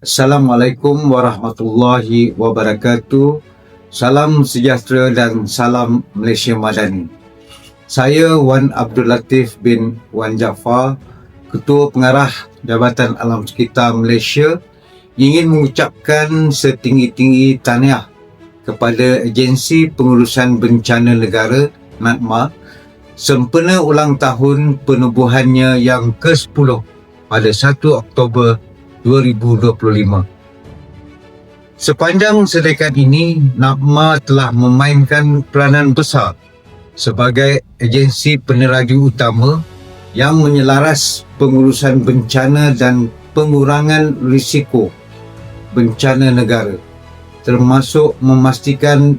Assalamualaikum warahmatullahi wabarakatuh. Salam sejahtera dan salam Malaysia Madani. Saya Wan Abdul Latif bin Wan Jaafar, Ketua Pengarah Jabatan Alam Sekitar Malaysia ingin mengucapkan setinggi-tinggi tahniah kepada Agensi Pengurusan Bencana Negara NADMA sempena ulang tahun penubuhannya yang ke-10 pada 1 Oktober 2025. Sepanjang sedekat ini, NAPMA telah memainkan peranan besar sebagai agensi peneraju utama yang menyelaras pengurusan bencana dan pengurangan risiko bencana negara termasuk memastikan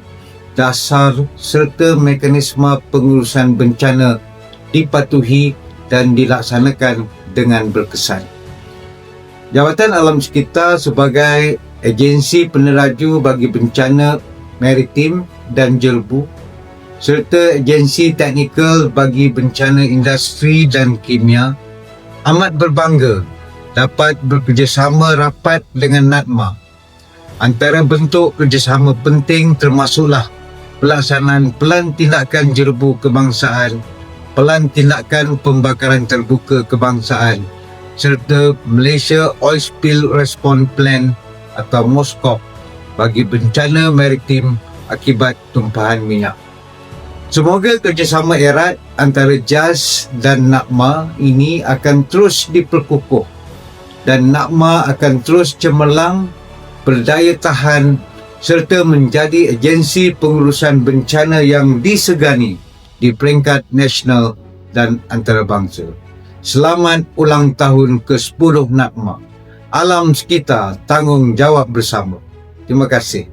dasar serta mekanisme pengurusan bencana dipatuhi dan dilaksanakan dengan berkesan. Jabatan Alam Sekitar sebagai agensi peneraju bagi bencana maritim dan jelbu serta agensi teknikal bagi bencana industri dan kimia amat berbangga dapat bekerjasama rapat dengan NADMA. Antara bentuk kerjasama penting termasuklah pelaksanaan pelan tindakan jelbu kebangsaan, pelan tindakan pembakaran terbuka kebangsaan serta Malaysia Oil Spill Response Plan atau MOSCOP bagi bencana maritim akibat tumpahan minyak. Semoga kerjasama erat antara JAS dan NAKMA ini akan terus diperkukuh dan NAKMA akan terus cemerlang, berdaya tahan serta menjadi agensi pengurusan bencana yang disegani di peringkat nasional dan antarabangsa. Selamat ulang tahun ke-10 NAKMA alam sekitar tanggungjawab bersama. Terima kasih.